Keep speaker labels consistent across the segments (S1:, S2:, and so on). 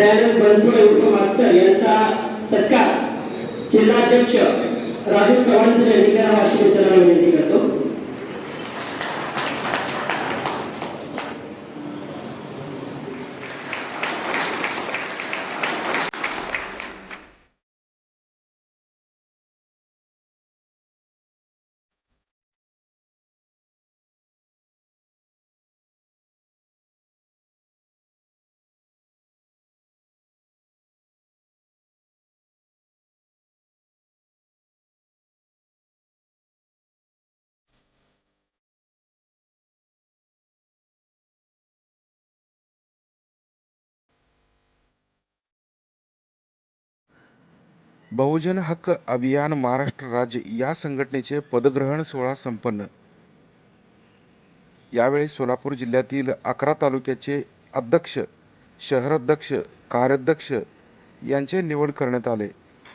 S1: दयानंद बनसोडे उर्फ मास्तर यांचा सत्कार जिल्हाध्यक्ष राजू चव्हाण सर यांनी करावा अशी मी विनंती करतो.
S2: बहुजन हक्क अभियान महाराष्ट्र राज्य या संघटनेचे पदग्रहण सोहळा संपन्न. यावेळी सोलापूर जिल्ह्यातील अकरा तालुक्याचे अध्यक्ष शहराध्यक्ष कार्याध्यक्ष यांचे निवड करण्यात आले.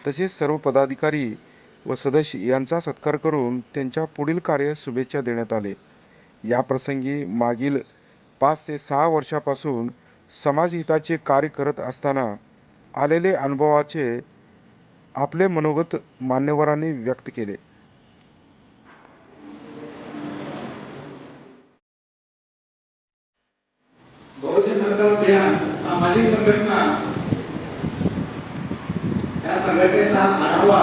S2: तसेच सर्व पदाधिकारी व सदस्य यांचा सत्कार करून त्यांच्या पुढील कार्य शुभेच्छा देण्यात आले. या प्रसंगी मागील पाच ते सहा वर्षापासून समाजहिताचे कार्य करत असताना आलेले अनुभवाचे आपले मनोगत मान्यवरांनी व्यक्त केले.
S3: बहुजन सामाजिक संघटना या संघटनेचा आढावा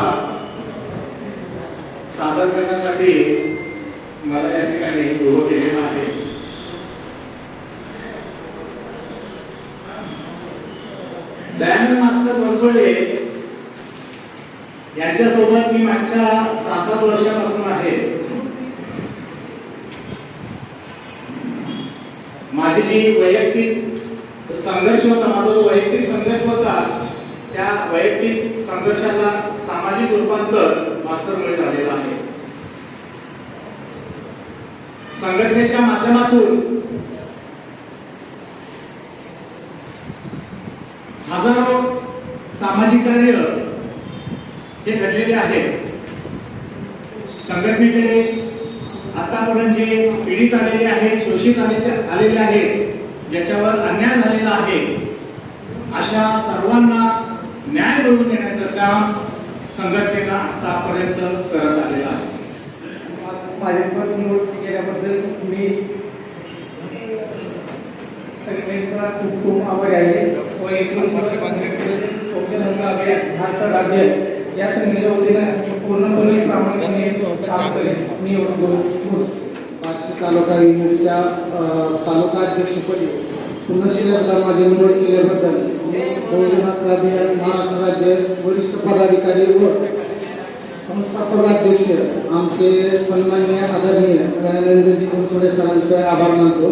S3: सादर करण्यासाठी मला या ठिकाणी उभं केलेला आहे. दयानंद मास्टर बनसोडे यांच्यासोबत मी मागच्या सहा सात वर्षापासून आहे. माझी जी वैयक्तिक संघर्ष होता माझा जो वैयक्तिक संघर्ष होता त्या वैयक्तिक संघर्षाला सामाजिक रूपांतर मास्तरमुळे झालेलं आहे. संघटनेच्या माध्यमातून हजारो सामाजिक कार्य हे घडलेले आहेत संघटनेकडे आतापर्यंत जे पीडित आलेले आहेत शोषित आलेले आलेले आहेत ज्याच्यावर अन्याय झालेला आहे अशा सर्वांना न्याय मिळवून देण्याचं काम संघटनेनं आतापर्यंत करत आलेलं आहे.
S4: माझे पद निवड केल्याबद्दल मी सगळ्यांचा खूप खूप आभारी आहे. व एकूण भारत राज्य या संघटनेच्या वतीनं पूर्णपणे प्रामाणिकपणे काम करेल. मी एवढं
S5: बार्शी तालुका युनिटच्या तालुका अध्यक्षपदी एकदा माझी निवड केल्याबद्दल मी अभियान महाराष्ट्र राज्य वरिष्ठ पदाधिकारी व संस्थापक अध्यक्ष आमचे सन्माननीय आदरणीय दयानंदजी बनसोडे सरांचे आभार मानतो.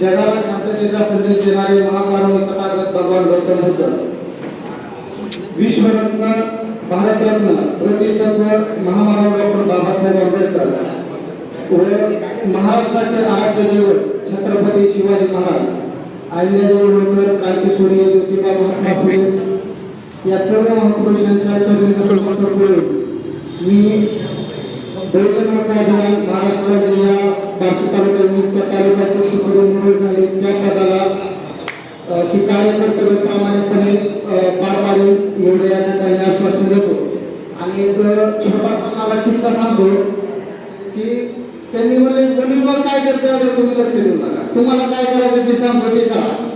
S5: जगाला शांततेचा संदेश देणारे महाकारुणी तथागत भगवान गौतम बुद्ध विश्वरत्न भारतरत्न सर्व महामानव डॉक्टर बाबासाहेब आंबेडकर व महाराष्ट्राचे आराध्य दैवत छत्रपती शिवाजी महाराज अहिल्यादेवी होळकर क्रांतीसूर्य ज्योतिबा महात्मा फुले या सर्व महापुरुषांच्या चरणी मी बहुजन अभियान महाराष्ट्र राज्य या बार्शी एक छोटासा मला किस्सा सांगतो. की त्यांनी म्हणले गणित काय करते अगर तुम्ही लक्ष देऊ नका. तुम्हाला काय करायचं ते सांगतो ते करा.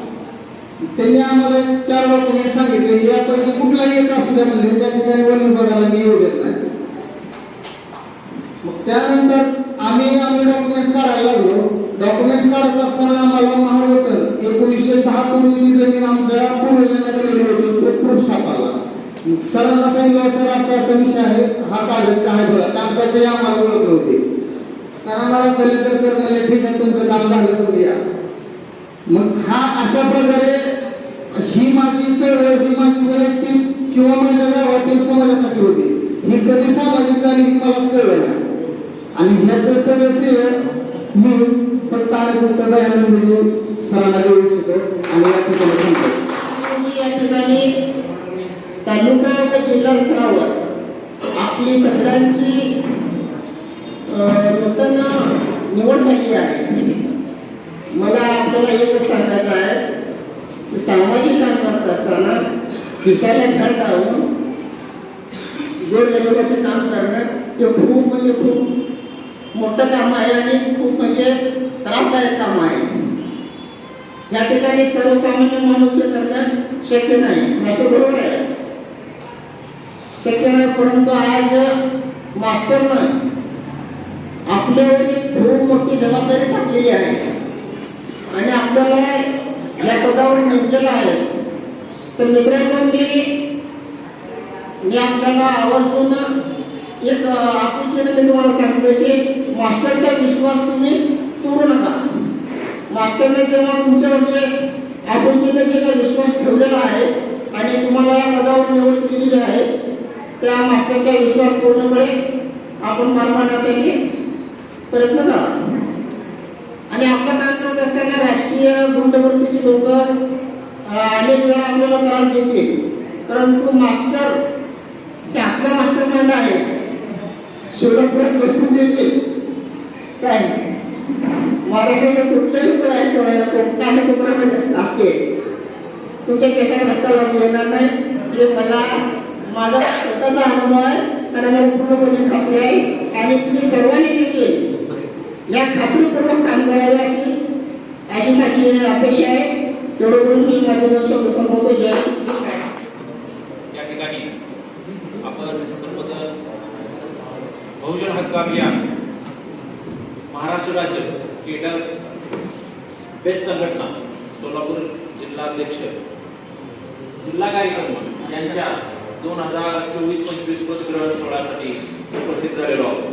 S5: त्यांनी आम्हाला एक चार डॉक्युमेंट सांगितले. यापैकी कुठलाही एक असू द्या म्हणले त्या ठिकाणी वन विभागाला मी येऊ देत नाही. मग त्यानंतर आम्ही आम्ही डॉक्युमेंट्स काढायला लागलो. डॉक्युमेंट्स काढत असताना आम्हाला महारोपण एकोणीसशे दहा पूर्वी जमीन आमच्या पूर्वजांना दिलेली होती. तो प्रूफ सापडला. सरांना सांगितलं सर असा असा विषय आहे. हा कागद आहे बघा. कागदाचे आम्हाला ओळखले होते. सरांना दाखवले तर सर म्हणजे ठीक आहे तुमचं काम झालं तुम्ही या. मग हा अशा प्रकारे ही माझी चळवळ ही माझी वैयक्तिक किंवा माझ्या गावातील समाजासाठी होती. ही कधी सामाजिक झाली ही मलाच कळलं आणि ह्याचं सगळं श्रेय मी फक्त आणि फक्त दयानंद सरांना देऊ इच्छितो. आणि या ठिकाणी
S6: या ठिकाणी तालुका व जिल्हा स्तरावर आपली सगळ्यांची नूतन निवड झालेली आहे. मला आपल्याला एकच सांगायचं आहे की सामाजिक काम करत असताना खिशाला झाड लावून गोरगरिबाचे काम करणं हे खूप म्हणजे खूप मोठं काम आहे आणि खूप म्हणजे त्रासदायक काम आहे. या ठिकाणी सर्वसामान्य माणूस करणं शक्य नाही. नाही बरोबर आहे. शक्य नाही परंतु आज मास्टरनं आपल्यावर एक खूप मोठी जबाबदारी टाकलेली आहे. आणि आपल्याला या पदावर नेमलेलं आहे. तर मित्रांनो मी मी आपल्याला आवर्जून एक आपुलकीने मी तुम्हाला सांगतोय की मास्टरचा विश्वास तुम्ही तोडू नका. मास्टरने जेव्हा तुमच्यावर जे आपुलकीने जे काही विश्वास ठेवलेला आहे आणि तुम्हाला या पदावर निवड दिलेली आहे त्या मास्टरचा विश्वास पूर्णपणे आपण पार पाडण्यासाठी प्रयत्न करा. आणि आपलं काम करत असताना राजकीय गुंडवृत्तीची लोक अनेक वेळा आपल्याला त्रास देतील. परंतु मास्टर हे असला मास्टर माइंड आहे सोलापुरात बसून देतील. काय? महाराष्ट्राच्या कुठल्याही कोकणाने कोकणामध्ये म्हणजे असते तुमच्या केसाला धक्का लागू येणार नाही. हे मला माझा स्वतःचा अनुभव आहे त्याला मला पूर्णपणे खात्री आहे. आणि तुम्ही सर्वांनी देखील या खात्रीपूर्वक काम करायला असेल अशी माझी अपेक्षा आहे. एवढं बोलून मी माझे दोन शब्द संपवतो. जय
S7: या ठिकाणी आपण सर्वजण बहुजन हक्क अभियान महाराष्ट्र राज्य केडर बेस्ट संघटना सोलापूर जिल्हाध्यक्ष जिल्हा कार्यक्रम यांच्या दोन हजार चोवीस पंचवीस पदग्रहण सोहळ्यासाठी उपस्थित झालेलो आहोत.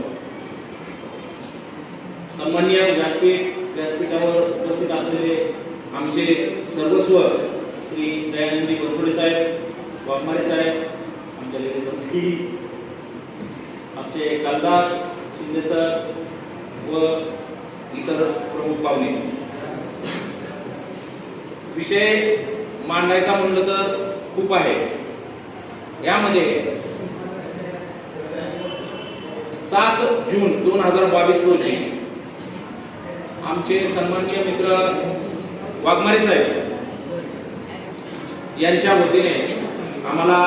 S7: सन्मान्य व्यासपीठ व्यासपीठावर उपस्थित असलेले आमचे सर्वस्व श्री दयानंदी बनसोडे साहेब वाघमारे साहेब आमच्या लेखी आमचे कालदास शिंदे सर व इतर प्रमुख पाहुणे. विषय मांडायचा म्हणलं तर खूप आहे. यामध्ये सात जून दोन हजार बावीस रोजी आमचे सन्माननीय मित्र वाघमारे साहेब यांच्या वतीने आम्हाला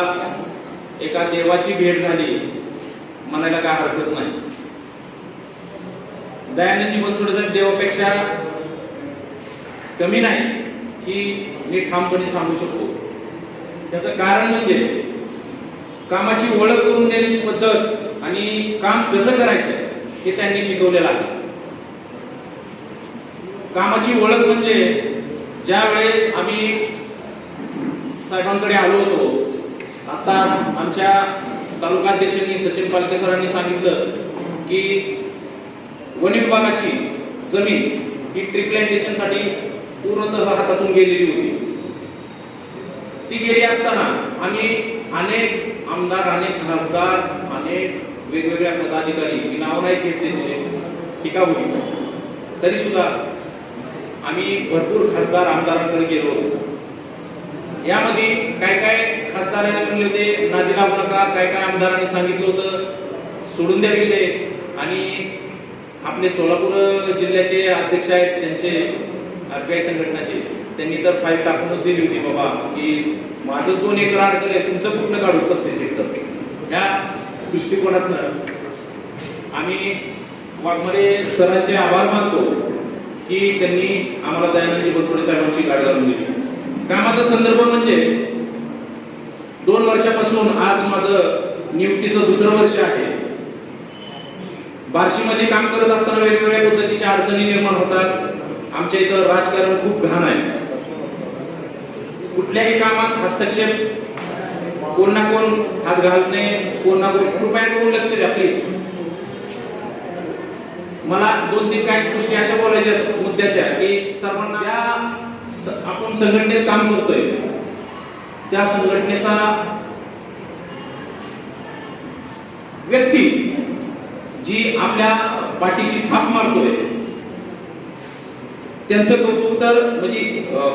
S7: एका देवाची भेट झाली. म्हणायला काय हरकत नाही. दयानंदजी बनसोडे साहेब देवापेक्षा कमी नाही ही मी ठामपणे सांगू शकतो. त्याचं कारण म्हणजे कामाची ओळख करून देण्याची पद्धत आणि काम कसं करायचं हे त्यांनी शिकवलेलं आहे. कामाची ओळख म्हणजे ज्या वेळेस आम्ही साहेबांकडे आलो होतो आताच आमच्या तालुकाध्यक्षांनी सचिन पालके सरांनी सांगितलं की वन विभागाची जमीन ही ट्री प्लांटेशनसाठी पूर्णतः हातातून गेलेली होती. ती गेली असताना आम्ही अनेक आमदार अनेक खासदार अनेक वेगवेगळ्या पदाधिकारी मी नाव नाही घेत त्यांचे टीका होती तरी सुद्धा आम्ही भरपूर खासदार आमदारांकडे गेलो होतो. यामध्ये काय काय खासदारांनी म्हणले होते नादी लागू नका काय काय आमदारांनी सांगितलं होतं सोडून द्या विषय. आणि आपले सोलापूर जिल्ह्याचे अध्यक्ष आहेत त्यांचे आर बी आय संघटनाचे त्यांनी तर फाईल टाकूनच दिली होती बाबा की माझं दोन एकर अडकले तुमचं कुठलं काढू पस्तीस एकर. ह्या दृष्टिकोनातनं आम्ही वाघमारे सरांचे आभार मानतो की त्यांनी आम्हाला दयानंदी बनसोडे साहेबांची गाडी घालून दिली. कामाचा संदर्भ म्हणजे दोन वर्षापासून आज माझं नियुक्तीचं दुसरं वर्ष आहे. बार्शीमध्ये काम करत असताना वेगवेगळ्या पद्धतीच्या अडचणी निर्माण होतात. आमच्या इथं राजकारण खूप घाण आहे. कुठल्याही कामात हस्तक्षेप कोण ना कोण हात घालणे कोण ना कोण कृपया करून लक्ष द्या प्लीज मला दोन तीन काही गोष्टी अशा बोलायच्या मुद्द्याच्या की सर्वांना ज्या आपण संघटनेत काम करतोय त्या संघटनेचा व्यक्ती जी आपल्या पाठीशी थाप मारतोय त्यांचं कौतुक तर म्हणजे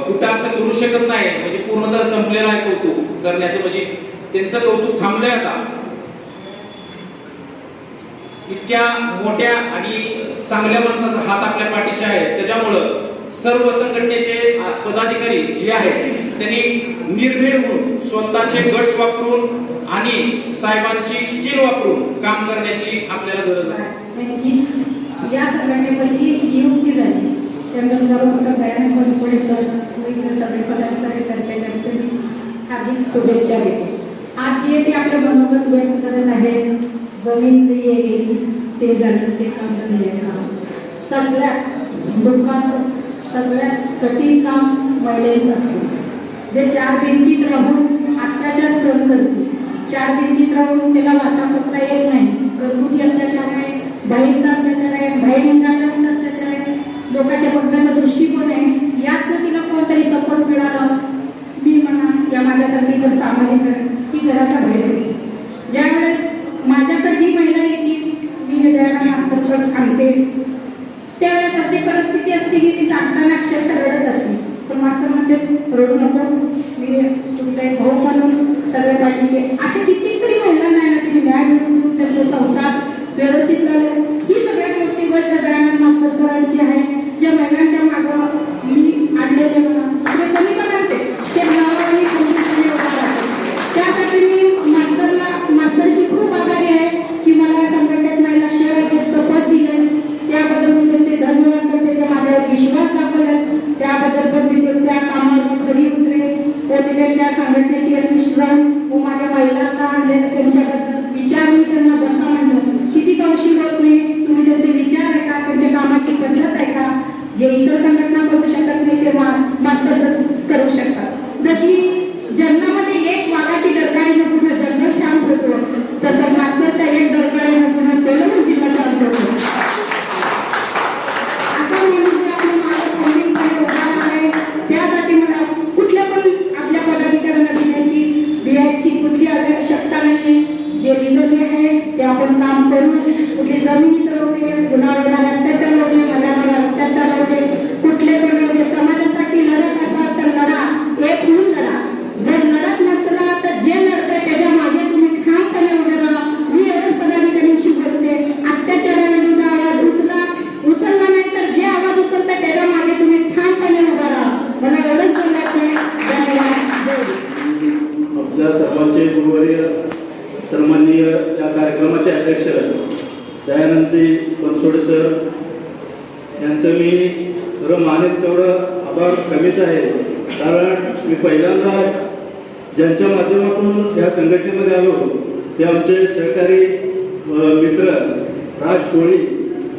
S7: कुठं असं करू शकत नाही. म्हणजे पूर्ण तर संपलेलं आहे कौतुक करण्याचं. म्हणजे त्यांचं कौतुक थांबलंय आता. इतक्या मोठ्या आणि चांगल्या माणसाचा हात आपल्या पाठीशी आहे. त्याच्यामुळं सर्व संघटनेचे पदाधिकारी जे आहेत त्यांनी निर्भीड होऊन स्वतःचे गट्स वापरून आणि साहेबांची स्किल वापरून काम करण्याची आपल्याला गरज आहे.
S8: म्हणजे या संघटनेमध्ये नियुक्ती झाली. त्यांचं सर्वप्रथम दयानंद बनसोडे सर व सगळे पदाधिकारी तर्फे त्यांचे मी हार्दिक शुभेच्छा देते. आज जे ते आपल्या मनोगत व्यक्त करत आहे जमीन जी गेली ते झालं ते काम झालं हे काम. सगळ्यात दुःखाचं सगळ्यात कठीण काम महिलांचं असतं. जे चार भिंतीत राहून अत्याचार सहन करते चार भिंतीत राहून त्याला वाचा करता येत नाही. घरगुती अत्याचार आहे बाहेरचा अत्याचार आहे बाहेर लोकांच्या बघण्याचा दृष्टिकोन आहे. यातनं तिला कोणतरी सपोर्ट मिळाला. मी म्हणा या माझ्यासारखी जर सामाजिक आहे ती घराच्या बाहेर होती ज्यावेळेस माझ्याकडे जी महिला येते मी दयाना मास्तरकडे आणते त्यावेळेस अशी परिस्थिती असते की ती सांगताना अक्षरशः रडत असते पण मास्तर म्हणते रडू नको मी तुमचा एक भाऊ म्हणून सगळ्या पाठीचे अशा कितीतरी महिलांना आहे ना तिने न्याय मिळवून देऊन त्यांचे संसार व्यवस्थित झाले ही सगळ्यात मोठी गोष्ट दयानंद मास्तर सरांची आहे ज्या महिलांच्या मागं मी आणलेले म्हणा दुसरे कोणी पण आणते ते नावाने समजून उभा राहते त्यासाठी मी मास्तरला मास्तरची खूप आभारी आहे की मला या संघटनेत महिला शहर अध्यक्ष पद दिले त्याबद्दल मी त्यांचे धन्यवाद करते जे माझ्यावर विश्वास दाखवला त्याबद्दल पण मी ते- त्या कामावर मी खरी उतरे व मी त्यांच्या संघटनेशी एकनिष्ठ राहून व माझ्या महिलांना आणले त्यांच्याबद्दल विचार मी त्यांना बसा म्हणलं किती कौशी होत नाही तुम्ही त्यांचे विचार आहे का त्यांच्या कामाची पद्धत आहे का जे इतर संघटना करू शकत नाही ते मा- मास्तर करू शकतात जशी जन्मामध्ये एक वाघाची डरकाळीनं पूर्ण जंगल शांत होतो तसं मास्तरच्या एक डरकाळीनं पूर्ण सोलापूर जिल्हा शांत होतो असं म्हणून जे आपल्या मागे खंबीरपणे उभा आहे त्यासाठी मला कुठल्या पण आपल्या पदाधिकाऱ्यांना देण्याची द्यायची कुठली आवश्यकता नाही जे लिहिलेले आहे ते आपण काम करू कुठली जमिनी चढवते गुन्हा अत्याचार होते मनावर अत्याचार होते कुठले पण होते समाजासाठी लढत असाल तर लढा. एक म्हणून लढा जर लढत नसला तर जे लढतंय त्याच्यामागे तुम्ही ठामपणे उभे राहा मी एवढंच पदाधिकाऱ्यांशी बोलते अत्याचाराविरुद्ध आवाज उचला उचलला नाही तर जे आवाज उचलतात त्याच्यामागे तुम्ही ठामपणे उभा राहा मला एवढंच बोलायचं आहे धन्यवाद जय हिंद.
S9: आपल्या सर्वांचे गुरुवर्य सन्माननीय या कार्यक्रमाचे अध्यक्ष दयानंदजी बनसोडे सर यांचं मी खरं मानेत तेवढं आभार कमीच आहे कारण मी पहिल्यांदा ज्यांच्या माध्यमातून या संघटनेमध्ये ते आमचे सहकारी मित्र राज कोळी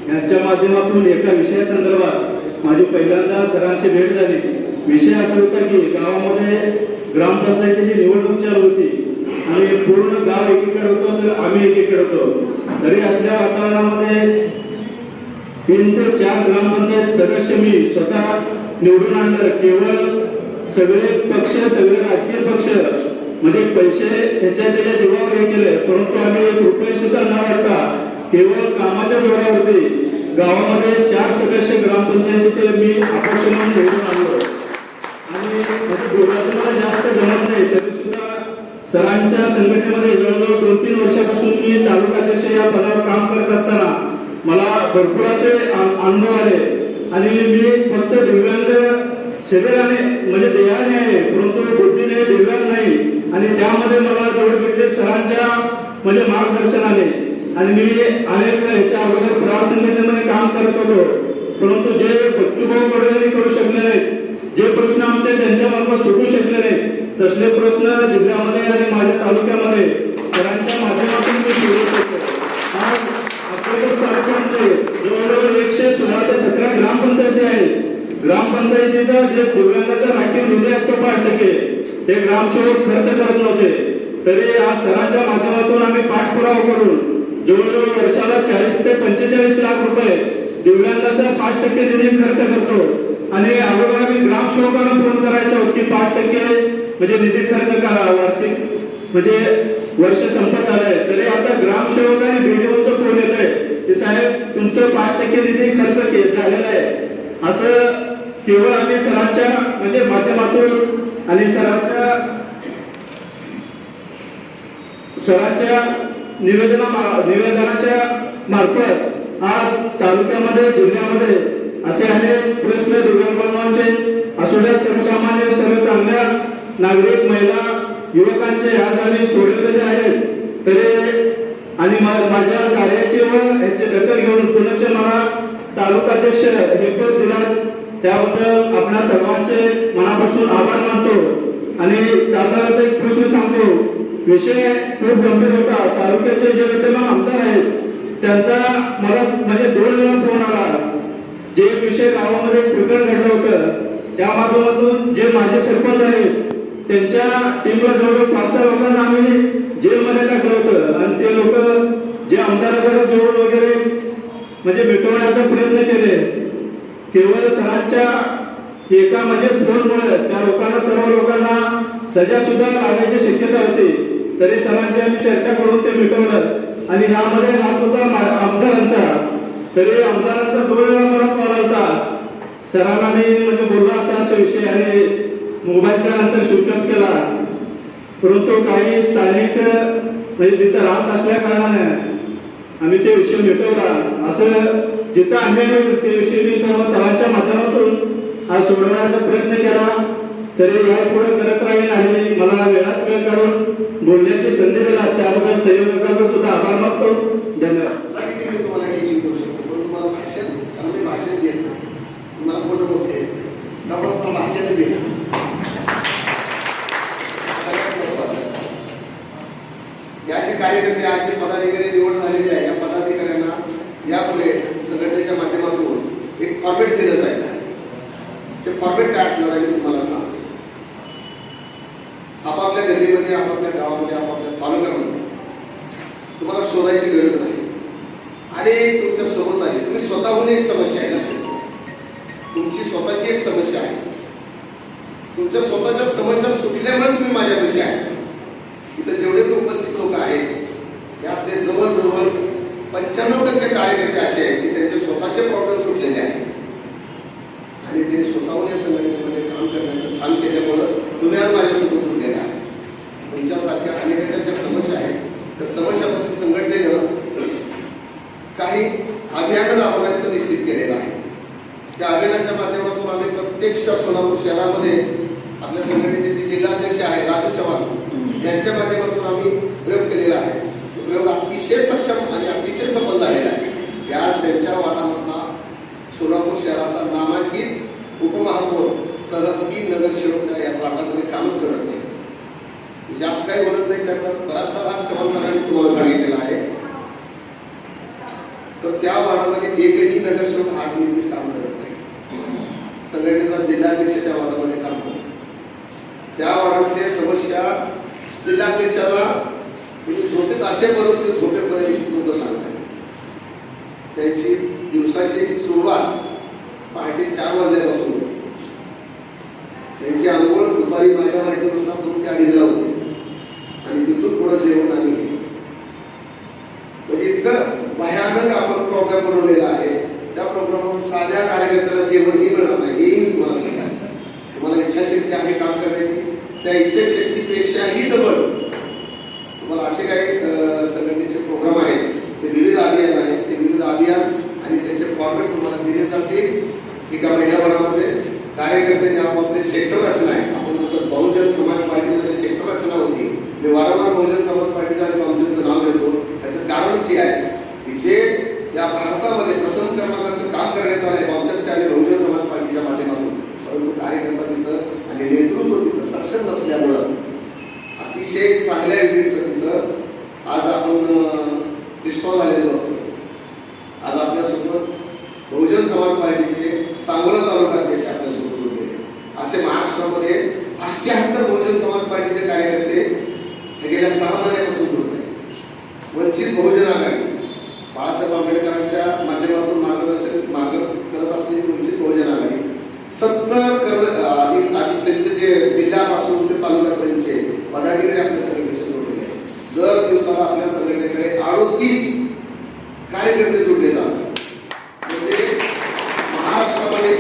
S9: यांच्या माध्यमातून एका विषयासंदर्भात माझी पहिल्यांदा सरांशी भेट झाली. विषय असा होता की गावामध्ये ग्रामपंचायतीची निवडणूक चालू होती आणि पूर्ण गाव एकीकडे होतं तर आम्ही एकीकडे होतो. तरी असल्या वातावरणामध्ये तीन ते चार ग्रामपंचायत सदस्य मी स्वतः निवडून आणणार केवळ सगळे पक्ष सगळे राजकीय पक्ष म्हणजे पैसे त्याच्या त्याच्या जीवावर हे केले परंतु आम्ही एक रुपये सुद्धा न वाटता केवळ कामाच्या जोरावरती गावामध्ये चार सदस्य ग्रामपंचायतीचे मी अपक्ष म्हणून निवडून आलो आणि म्हणजे बोलायचं मला जास्त जमत नाही तरी सुद्धा सरांच्या संघटनेमध्ये जवळजवळ दोन तीन वर्षापासून मी तालुका अध्यक्ष या पदावर काम करत असताना मला भरपूर असे अनुभव आले. आणि मी फक्त दिव्यांग शरीराने म्हणजे देहाने आहे परंतु बुद्धीने दिव्यांग नाही. आणि त्यामध्ये मला जोड भेटले सरांच्या म्हणजे मार्गदर्शनाने. आणि मी अनेक ह्याच्या अगोदर प्राण संघटनेमध्ये काम करत होतो. परंतु जे बच्चूभाऊ कडे करू शकले नाहीत जे प्रश्न आमचे त्यांच्या मार्फत सुटू शकले नाहीत तसले प्रश्न जिल्ह्यामध्ये आणि माझ्या तालुक्यामध्ये सरांच्या माध्यमातून मी सोडवू शकतो. आज अकोलकोट तालुक्यामध्ये जवळजवळ एकशे सोळा ते सतरा ग्रामपंचायती आहेत ग्रामपंचायतीचा जे दिव्यांगाचा राखीव निधी असतो पाच टक्के ते ग्रामसेवक खर्च करत नव्हते. तरी आज सरांच्या माध्यमातून आम्ही पाठपुरावा करून जवळजवळ वर्षाला चाळीस ते पंचेचाळीस लाख रुपये दिव्यांगाचा पाच टक्के निधी खर्च करतो. आणि अगोदर आम्ही ग्रामसेवकांना फोन करायचो की पाच टक्के म्हणजे निधी खर्च करा वार्षिक. म्हणजे वर्ष संपत आलंय. तरी आता ग्रामसेवक आणि बीडीओचं फोन येत आहे की साहेब तुमचं पाच टक्के निधी खर्च के- झालेला आहे. असं केवळ आम्ही सरांच्या म्हणजे माध्यमातून आणि सरांच्या सरांच्या निवेदना निवेदनाच्या मार्फत आज तालुक्यामध्ये जिल्ह्यामध्ये असे अनेक प्रश्न दिव्यांगांचे असू द्या सर्वसामान्य सर्व चांगल्या नागरिक महिला युवकांचे आज आम्ही सोडवलेले आहेत. तरी आणि माझ्या कार्याची व याची दखल घेऊन पुण्याचे मला तालुकाध्यक्ष हे पण दिला त्याबद्दल आपल्या सर्वांचे मनापासून आभार मानतो आणि त्याचा एक प्रश्न सांगतो. विषय खूप गंभीर होता. तालुक्याचे जे विद्यमान आमदार आहेत त्यांचा मला म्हणजे दोन वेळा फोन आला. जे विषय गावामध्ये प्रकरण घडलं होतं त्या माध्यमातून जे माझे सरपंच आहेत त्यांच्या टीमला जवळजवळ पाच सहा लोकांना आम्ही जेलमध्ये टाकलं होतं. आणि ते लोक जे आमदाराकडे जवळ वगैरे म्हणजे मिटवण्याचा प्रयत्न केले. केवळ सरांच्या एका म्हणजे फोनमुळे त्या लोकांना सर्व लोकांना सजा सुद्धा लागण्याची शक्यता होती. तरी सरांशी आम्ही चर्चा करून ते मिटवलं. आणि यामध्ये हात होता आमदारांचा. तरी आमदारांचा दोन वेळा मला कॉल होता सरांना मी म्हणजे बोलला असा असा विषय आणि मोबाईल त्यानंतर सूचन केला. परंतु काही स्थानिक म्हणजे तिथं राहत असल्या कारणाने आम्ही ते विषय मिटवला. असं जिथं अन्याय होईल मी सर्व सरांच्या माध्यमातून हा सोडवण्याचा प्रयत्न केला. तरी यापुढे करत राहील आणि मला वेळात वेळ काढून बोलण्याची संधी दिला. त्याबद्दल संयोजकाचा सुद्धा आभार मानतो. धन्यवाद.
S10: कार्यकर्ते आजचे पदाधिकारी निवड झालेले आहेत पण तुम्हाला भाषण कारण मी भाषण देत नाही तुम्हाला फोटो बोलता येत नाही त्यामुळे मला भाषणच येत नाही सगळ्यात महत्त्वाचं. या जे कार्यकर्ते आज जे पदाधिकारी निवड झालेले आहे या पदाधिकाऱ्यांना यापुढे संघटनेच्या माध्यमातून एक फॉर्मेट दिलं जाईल ते फॉर्मेट काय असणार आहे मी तुम्हाला सांगतो आपापल्या गल्लीमध्ये आपापल्या गावामध्ये आपापल्या तालुक्यामध्ये तुम्हाला शोधायची गरज नाही आणि तुमच्यासोबत आली तुम्ही स्वतःहून एक समस्या आहे लक्षात घ्या. तुमची स्वतःची एक समस्या आहे तुमच्या स्वतःच्या समस्या सुटल्यामुळे तुम्ही माझ्यापाशी आहे इथं जेवढे काही उपस्थित लोक आहेत यातले जवळजवळ पंच्याण्णव टक्के कार्यकर्ते असे आहेत की त्यांचे स्वतःचे प्रॉब्लेम सुटलेले आहेत आणि त्यांनी स्वतःहून या संघटनेमध्ये काम करण्याचं काम केल्यामुळं तुम्ही आज माझ्यासोबत जुडलेले आहे तुमच्यासारख्या अनेकांच्या ज्या समस्या आहेत त्या समस्याप्रती संघटनेनं काही अभियानं निश्चित केलेलं आहे. त्या अभियानाच्या माध्यमातून आम्ही प्रत्यक्ष सोलापूर शहरामध्ये आपल्या संघटनेचे जे जिल्हाध्यक्ष आहे राजू चव्हाण यांच्या माध्यमातून आम्ही प्रयोग केलेला आहे. तो प्रयोग अतिशय सक्षम आणि अतिशय सफल झालेला आहे. या त्यांच्या वाहनामधला सोलापूर शहराचा नामांकित उपमहापौर सह तीन नगरसेवक या वार्डामध्ये कामच करत नाही जास्त काही बोलत नाही त्यानंतर बराचसा भाग चव्हाण सरांनी तुम्हाला सांगितलेला आहे. तर त्या वार्डामध्ये एकही नगरसेवक आज निधीच काम करत नाही. संघटनेचा जिल्हाध्यक्ष त्या वार्डामध्ये काम करतो त्या वार्डातल्या समस्या जिल्हाध्यक्षाला म्हणजे झोपेत असेपर्यंत ते झोपेपर्यंत लोक सांगतात. त्याची दिवसाची सुरुवात पहाटे चार वाजल्यापासून होती. त्यांची आंघोळ दुपारी माझ्या माहितीनुसार दोन ते अडीचला होती आणि तिथून पुढे जेवण आणि हे. म्हणजे इतकं भयानक आपण प्रोग्राम बनवलेला आहे त्या प्रोग्रामवरून साध्या कार्यकर्त्याला जेवणही मिळणार नाही हेही मी तुम्हाला सांगतो तुम्हाला इच्छाशक्ती आहे काम करण्याची त्या इच्छाशक्तीपेक्षाही डबल तुम्हाला असे काही अं, संघटनेचे प्रोग्राम आहेत ते विविध अभियान आहेत ते विविध अभियान आणि त्याचे फॉर्मेट तुम्हाला दिले जातील एका महिन्याभरामध्ये कार्यकर्त्यांनी आपापले सेक्टर रचना आहे आपण जसं बहुजन समाज पार्टीमध्ये सेक्टर रचना होती मी वारंवार बहुजन समाज पार्टीचं आणि आमचं नाव घेतो याचं कारणच हे आहे की जे या भारतामध्ये प्रथम क्रमांकाचं काम करण्यात आलं आहे वंशाच्या आणि बहुजन समाज पार्टीच्या माध्यमातून परंतु कार्यकर्ता तिथं आणि नेतृत्व तिथं सक्षम नसल्यामुळं अतिशय चांगल्या युनिट्स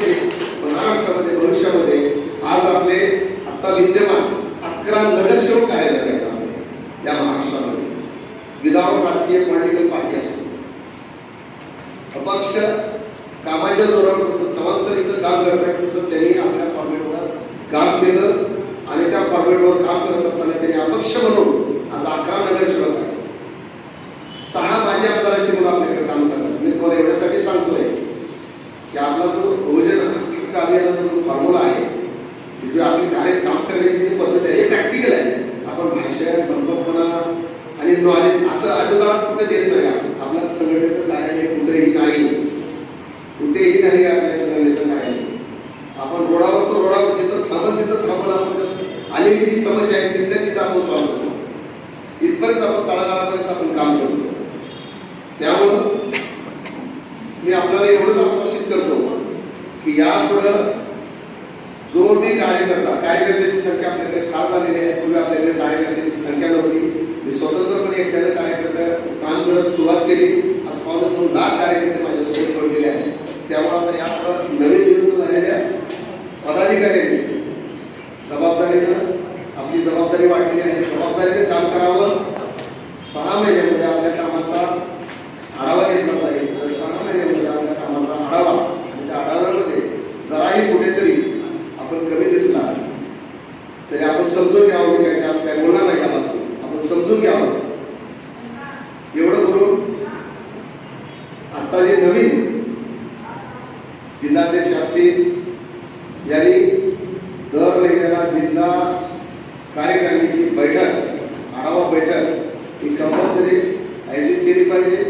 S10: देखील महाराष्ट्रामध्ये भविष्यामध्ये आज आपले आत्ता विद्यमान अकरा नगरसेवक कार्यालय आहेत आपले या महाराष्ट्रामध्ये. विदाऊट राजकीय पॉलिटिकल पार्टी असतो अपक्ष कामाच्या जोरावर जसं चव्हाण सर इथं काम करत आहेत तसं त्यांनी आपल्या फॉर्मेटवर काम केलं आणि त्या फॉर्मेटवर काम करत असताना त्यांनी अपक्ष म्हणून आपण रोडावर तो रोडावर जिथं थांबल तिथं थांबल आपण आलेली जी समस्या आहे तिथल्या तिथं आपण सॉल्व्ह करतो इथपर्यंत आपण तळागाळापर्यंत आपण काम करतो त्यामुळं मी आपल्याला एवढंच आश्वासित करतो की यापुढं जो मी कार्यकर्ता कार्यकर्त्याची संख्या आपल्याकडे फार झालेली आहे पूर्वी आपल्याकडे कार्यकर्त्याची संख्या नव्हती मी स्वतंत्रपणे एकट्यानं कार्यकर्ता काम करत सुरुवात केली आज पावणे दोन लाख कार्यकर्ते माझ्यासोबत जोडलेले आहेत त्यामुळे आता यापुढं नवीन नियुक्त झालेल्या पदाधिकाऱ्यांनी जबाबदारीनं आपली जबाबदारी वाढलेली आहे जबाबदारीने काम करावं सहा महिन्यामध्ये आपल्या कामाचा आढावा घेतला जाईल तर सहा महिन्यामध्ये आपल्या कामाचा आढावा आणि त्या आढाव्यामध्ये जराही कुठेतरी आपण कमी दिसला तरी आपण समजून घ्यावं की काय जास्त काय बोलणार नाही या बाबतीत आपण समजून घ्यावं एवढं बोलून आता जे नवीन जिल्हाध्यक्ष असतील यांनी दर महिन्याला जिल्हा कार्यकारिणीची बैठक आढावा बैठक ही कंपल्सरी आयोजित केली पाहिजे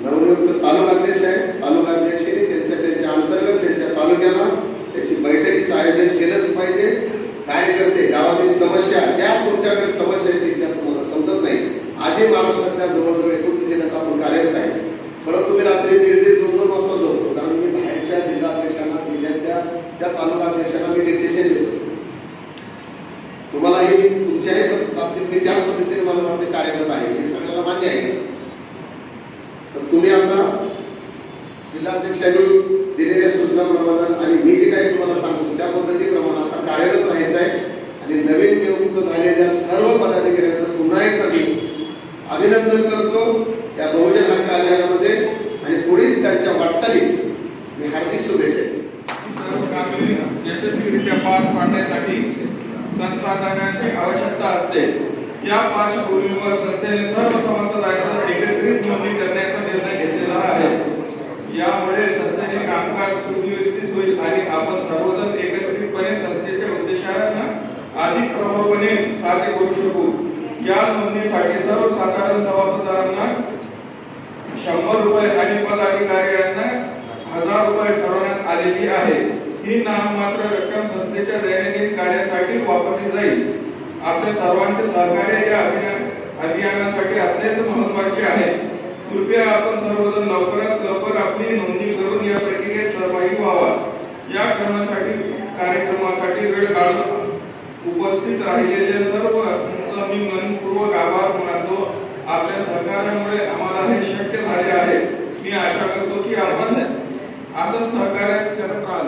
S10: नवनियुक्त तालुकाध्यक्ष आहे तालुकाध्यक्षांनी त्यांच्या त्यांच्या अंतर्गत त्यांच्या तालुक्याला त्याची बैठकीचं आयोजन केलंच पाहिजे कार्यकर्ते गावातील समस्या ज्या तुमच्याकडे समस्या आहेत त्या तुम्हाला समजत नाही आजही महाराष्ट्रातल्या जवळजवळ एकोणतीस जिल्ह्यात आपण कार्यरत आहे परंतु मी रात्री दीड दीड दोन दोन वाजता झोपतो कारण मी बाहेरच्या जिल्हाध्यक्षांना जिल्ह्यातल्या त्या तालुकाध्यक्षांना मी डिक्टेशन देतो आहे तुमच्याही बाबतीत मी त्याच पद्धतीने मला वाटते कार्यरत आहे हे सगळ्याला मान्य आहे. तर तुम्ही आता जिल्हाध्यक्षांनी दिलेल्या सूचनाप्रमाणे आणि मी जे काही तुम्हाला सांगतो त्या पद्धतीप्रमाणे आता कार्यरत राहायचं आहे आणि नवीन नियुक्त झालेल्या सर्व पदाधिकाऱ्यांचं पुन्हा एकदा मी अभिनंदन करतो या बहुजन हक्क अभियानामध्ये आणि पुढील त्यांच्या वाटचालीस मी हार्दिक शुभेच्छा देतो
S11: सर्व कामे यशस्वीरित्या पार पाडण्यासाठी संसाधनांची आवश्यकता असते या पार्श्वभूमीवर संस्थेने सर्व सभासदांचा एकत्रित नोंदणी करण्याचा निर्णय घेतलेला आहे यामुळे संस्थेने कामकाज सुव्यवस्थित होईल आणि आपण सर्वजण एकत्रितपणे संस्थेच्या उद्देशांना अधिक प्रभावपणे साध्य करू शकू. या नोंदणीसाठी सर्वसाधारण सभासदांना शंभर रुपये आणि पदाधिकाऱ्यांना हजार रुपये ठरवण्यात आलेली आहे. ही नाममात्र रक्कम संस्थेच्या दैनंदिन कार्यासाठी वापरली जाईल. आपल्या सर्वांचे सहकार्य या अभियान अभियानासाठी अत्यंत महत्त्वाचे आहे. कृपया आपण सर्वजण लवकरात लवकर आपली नोंदणी करून या प्रक्रियेत सहभागी व्हावा. या क्रमासाठी कार्यक्रमासाठी वेळ काढून उपस्थित राहिलेले सर्व मी मनपूर्वक आभार मानतो. आपल्या सहकार्यामुळे आम्हाला हे शक्य झाले आहे. मी आशा करतो की आपण असंच सहकार्य करत राहाल.